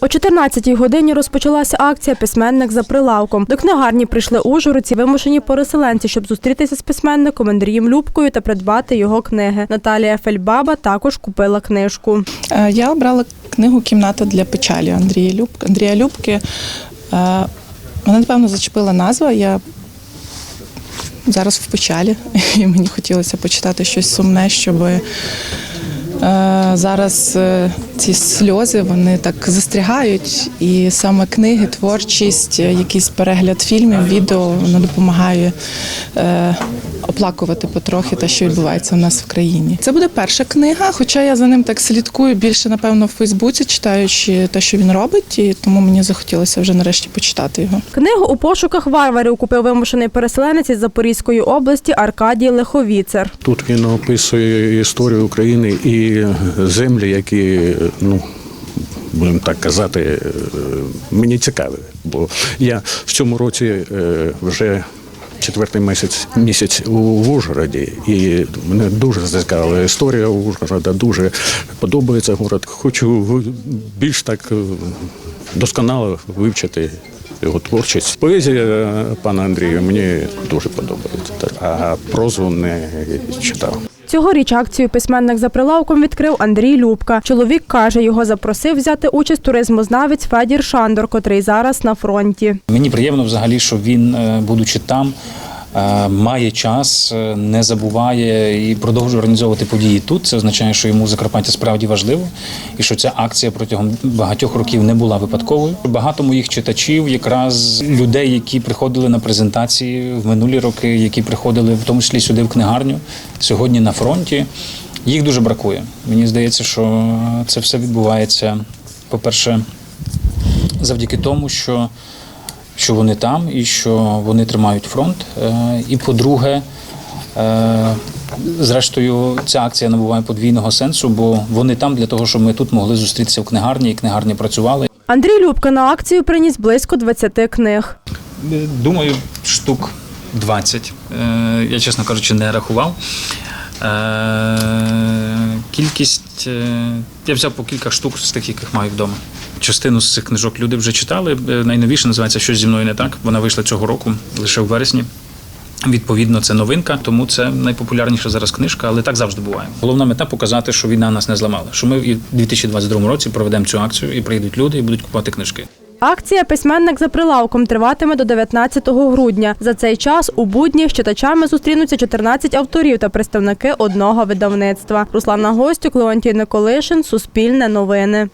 О 14-й годині розпочалася акція Письменник за прилавком. До книгарні прийшли ужгородці, вимушені переселенці, щоб зустрітися з письменником Андрієм Любкою та придбати його книги. Наталія Фельбаба також купила книжку. Е, Я обрала книгу Кімната для печалі Андрія Любки. Андрія Любки. Мене, напевно, зачепила назва. Я зараз в печалі, і мені хотілося почитати щось сумне, щоб зараз е, ці сльози вони так застрягають. І саме книги, творчість, е, якийсь перегляд фільмів, відео воно допомагає е, оплакувати потрохи те, що відбувається у нас в країні. Це буде перша книга, хоча я за ним так слідкую більше, напевно, в Фейсбуці, читаючи те, що він робить, і тому мені захотілося вже нарешті почитати його. Книгу у пошуках варварів купив вимушений переселенець із Запорізької області Аркадій Леховіцер. Тут він описує історію України і землі, які, ну, будемо так казати, е, мені цікаві. Бо я в цьому році е, вже четвертий місяць місяць у Ужгороді, і мене дуже зацікавила історія Ужгорода, дуже подобається город. Хочу більш так е, досконало вивчити. Його творчість. Поезія е, пана Андрія мені дуже подобається, а прозу не читав. Цьогоріч акцію письменник за прилавком відкрив Андрій Любка. Чоловік каже, його запросив взяти участь туризмознавець Федір Шандор, котрий зараз на фронті. Мені приємно взагалі, що він, е, будучи там, має час, е, не забуває і продовжує організовувати події тут. Це означає, що йому Закарпаття справді важливо, і що ця акція протягом багатьох років не була випадковою. Багато моїх читачів, якраз людей, які приходили на презентації в минулі роки, які приходили в тому числі сюди в книгарню, сьогодні на фронті. Їх дуже бракує. Мені здається, що це все відбувається, по-перше, завдяки тому, що, що вони там і що вони тримають фронт. Е, І по-друге, е, зрештою, ця акція набуває подвійного сенсу, бо вони там для того, щоб ми тут могли зустрітися в книгарні, і книгарні працювали. Андрій Любка на акцію приніс близько 20 книг. Думаю, штук 20. Е, Я, чесно кажучи, не рахував. Е, Кількість е, я взяв по кілька штук з тих, яких маю вдома. Частину з цих книжок люди вже читали. Е, Найновіше називається Щось зі мною не так. Вона вийшла цього року, лише в вересні. Відповідно, це новинка, тому це найпопулярніша зараз книжка, але так завжди буває. Головна мета показати, що війна нас не зламала. Що ми і в 2022 році проведемо цю акцію і прийдуть люди і будуть купувати книжки. Акція Письменник за прилавком триватиме до 19 грудня. За цей час у будні з читачами зустрінуться 14 авторів та представники одного видавництва. Руслана Гостюк, Леонтій Николишин, Суспільне новини.